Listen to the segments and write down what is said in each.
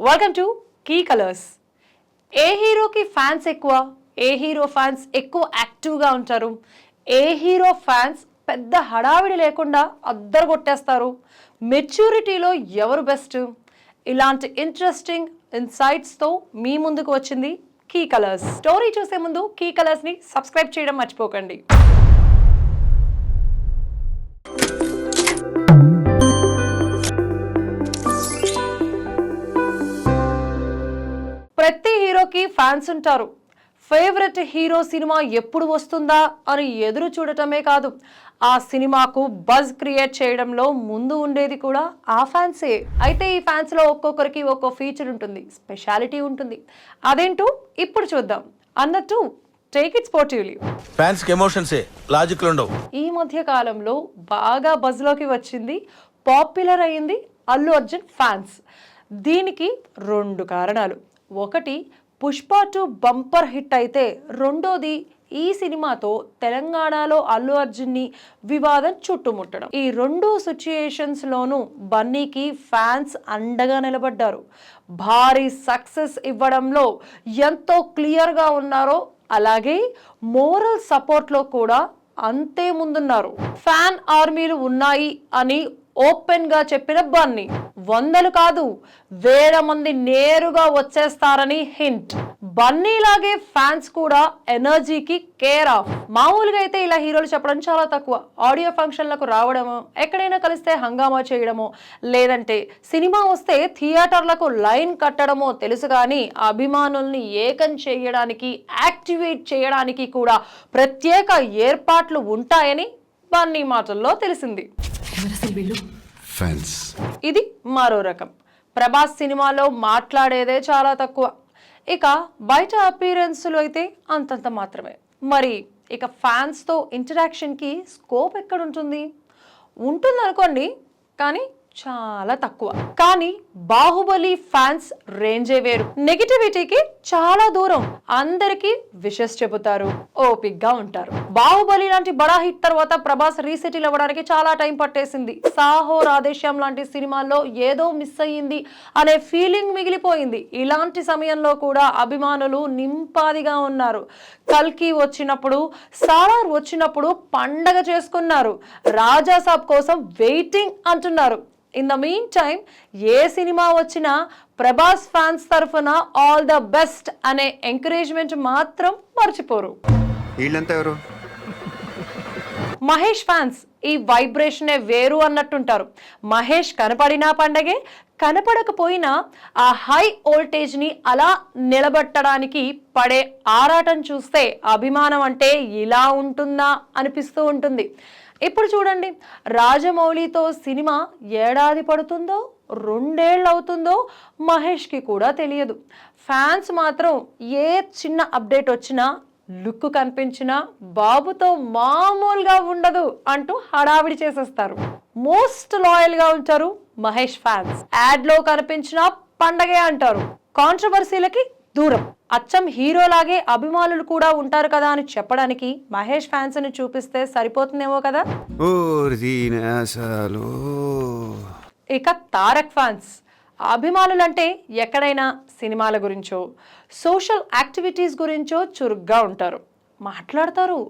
Welcome to key colours ఏ హీరోకి fans ఎక్కువ? ఏ హీరో ఫ్యాన్స్ ఎక్కువ యాక్టివ్గా ఉంటారు? ఏ హీరో ఫ్యాన్స్ పెద్ద హడావిడి లేకుండా అద్దరు కొట్టేస్తారు? మెచ్యూరిటీలో ఎవరు బెస్ట్ ఇలాంటి ఇంట్రెస్టింగ్ ఇన్సైట్స్తో మీ ముందుకు వచ్చింది కీ కలర్స్ స్టోరీ చూసే ముందు కీ కలర్స్ని సబ్స్క్రైబ్ చేయడం మర్చిపోకండి. ఫ్యాన్స్ ఉంటారు. ఫేవరెట్ హీరో సినిమా ఎప్పుడు వస్తుందా అని ఎదురు చూడటమే కాదు ఆ సినిమాకు బజ్ క్రియేట్ చేయడంలో ముందు ఉండేది కూడా ఆ ఫ్యాన్సే. అయితే ఈ ఫ్యాన్స్లో ఒక్కొక్కరికి ఒక్కో ఫీచర్ ఉంటుంది స్పెషాలిటీ ఉంటుంది. అదేంటో ఇప్పుడు చూద్దాం. అన్నట్టు టేక్ ఇట్ స్పోర్టివ్లీ ఫ్యాన్స్ ఎమోషన్సే లాజిక్లు ఉండవు. ఈ మధ్య కాలంలో బాగా బజ్లోకి వచ్చింది పాపులర్ అయింది అల్లు అర్జున్ ఫ్యాన్స్. దీనికి రెండు కారణాలు. ఒకటి పుష్ప టూ బంపర్ హిట్ అయితే రెండోది ఈ సినిమాతో తెలంగాణలో అల్లు అర్జున్ని వివాదం చుట్టుముట్టడం. ఈ రెండు సిచ్యుయేషన్స్లోనూ బన్నీకి ఫ్యాన్స్ అండగా నిలబడ్డారు. భారీ సక్సెస్ ఇవ్వడంలో ఎంతో క్లియర్గా ఉన్నారో అలాగే మోరల్ సపోర్ట్లో కూడా అంతే ముందున్నారు. ఫ్యాన్ ఆర్మీలు ఉన్నాయి అని ఓపెన్గా చెప్పిన బన్నీ. వందలు కాదు వేల మంది నేరుగా వచ్చేస్తారని హింట్. బన్నీలాగే ఫ్యాన్స్ కూడా ఎనర్జీకి కేర్ ఆఫ్. మామూలుగా అయితే ఇలా హీరోలు చెప్పడం చాలా తక్కువ. ఆడియో ఫంక్షన్లకు రావడము ఎక్కడైనా కలిస్తే హంగామా చేయడమో లేదంటే సినిమా వస్తే థియేటర్లకు లైన్ కట్టడమో తెలుసు కానీ అభిమానుల్ని ఏకం చేయడానికి యాక్టివేట్ చేయడానికి కూడా ప్రత్యేక ఏర్పాట్లు ఉంటాయని బన్నీ మాటల్లో తెలిసింది. వీళ్ళు ఫ్యాన్స్ ఇది మరో రకం. ప్రభాస్ సినిమాలో మాట్లాడేదే చాలా తక్కువ. ఇక బయట అపీరెన్స్లు అయితే అంతంత మాత్రమే. మరి ఇక ఫ్యాన్స్తో ఇంటరాక్షన్కి స్కోప్ ఎక్కడుంటుంది? ఉంటుంది అనుకోండి కానీ చాలా తక్కువ. కానీ బాహుబలి ఫ్యాన్స్ రేంజే వేరు. నెగిటివిటీకి చాలా దూరం. అందరికీ విషెస్ చెబుతారు. ఓపిక్గా ఉంటారు. బాహుబలి లాంటి బడా హిట్ తర్వాత ప్రభాస్ రీసెటిల్ అవ్వడానికి చాలా టైం పట్టేసింది. సాహో రాధేశ్యామ్ లాంటి సినిమాల్లో ఏదో మిస్ అయ్యింది అనే ఫీలింగ్ మిగిలిపోయింది. ఇలాంటి సమయంలో కూడా అభిమానులు నింపాదిగా ఉన్నారు. కల్కి వచ్చినప్పుడు సాలార్ వచ్చినప్పుడు పండగ చేసుకున్నారు. రాజాసాబ్ కోసం వెయిటింగ్ అంటున్నారు. ఇన్ ద మీన్ టైం ఏ సినిమా వచ్చినా ప్రభాస్ ఫ్యాన్స్ తరఫున ఆల్ ద బెస్ట్ అనే ఎంకరేజ్మెంట్ మాత్రం మర్చిపోరు. వీళ్ళంతా ఎవరు? మహేష్ ఫ్యాన్స్ ఈ వైబ్రేషనే వేరు అన్నట్టుంటారు. మహేష్ కనపడినా పండగే కనపడకపోయినా ఆ హై వోల్టేజ్ని అలా నిలబెట్టడానికి పడే ఆరాటం చూస్తే అభిమానం అంటే ఇలా ఉంటుందా అనిపిస్తూ ఉంటుంది. ఇప్పుడు చూడండి రాజమౌళితో సినిమా ఏడాది పడుతుందో రెండేళ్ళు అవుతుందో మహేష్కి కూడా తెలియదు. ఫ్యాన్స్ మాత్రం ఏ చిన్న అప్డేట్ వచ్చినా లుక్ కనిపించినా బాబుతో మామూలుగా ఉండదు అంటూ హడావిడి చేసేస్తారు. మోస్ట్ లాయల్గా ఉంటారు మహేష్ ఫ్యాన్స్. యాడ్లో కనిపించిన పండగే అంటారు. కాంట్రవర్సీలకి దూరం. అచ్చం హీరోలాగే అభిమానులు కూడా ఉంటారు కదా అని చెప్పడానికి మహేష్ ఫ్యాన్స్ని చూపిస్తే సరిపోతుందేమో కదా? ఇక తారక్ ఫ్యాన్స్. అభిమానులంటే ఎక్కడైనా సినిమాల గురించో సోషల్ యాక్టివిటీస్ గురించో చురుగ్గా ఉంటారు. మాట్లాడతారు.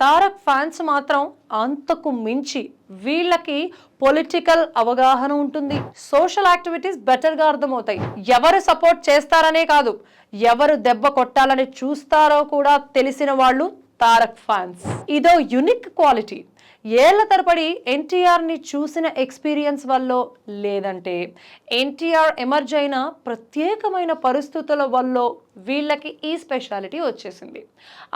తారక్ ఫ్యాన్స్ మాత్రం అంతకు మించి వీళ్ళకి పొలిటికల్ అవగాహన ఉంటుంది. సోషల్ యాక్టివిటీస్ బెటర్గా అర్థమవుతాయి. ఎవరు సపోర్ట్ చేస్తారనే కాదు ఎవరు దెబ్బ కొట్టాలని చూస్తారో కూడా తెలిసిన వాళ్ళు తారక్ ఫ్యాన్స్. ఇదో యునిక్ క్వాలిటీ. ఏళ్ళ తరబడి ఎన్టీఆర్ని చూసిన ఎక్స్పీరియన్స్ వల్ల లేదంటే ఎన్టీఆర్ ఎమర్జ్ అయిన ప్రత్యేకమైన పరిస్థితుల వల్ల వీళ్ళకి ఈ స్పెషాలిటీ వచ్చేసింది.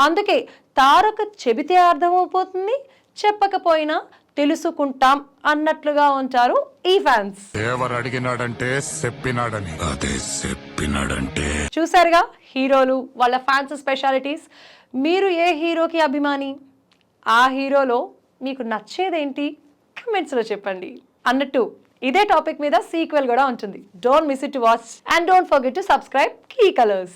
అందుకే తారక చెబితే అర్థమైపోతుంది చెప్పకపోయినా తెలుసుకుంటాం అన్నట్లుగా ఉంటారు ఈ ఫ్యాన్స్. ఎవరు అడిగినాడంటే చెప్పినాడని. అదే చెప్పినాడంటే. చూసారుగా హీరోలు వాళ్ళ ఫ్యాన్స్ స్పెషాలిటీస్. మీరు ఏ హీరోకి అభిమాని? ఆ హీరోలో మీకు నచ్చేదేంటి? కమెంట్స్లో చెప్పండి. అన్నట్టు ఇదే టాపిక్ మీద సీక్వెల్ కూడా ఉంటుంది. Don't miss it to watch and don't forget to subscribe Key Colours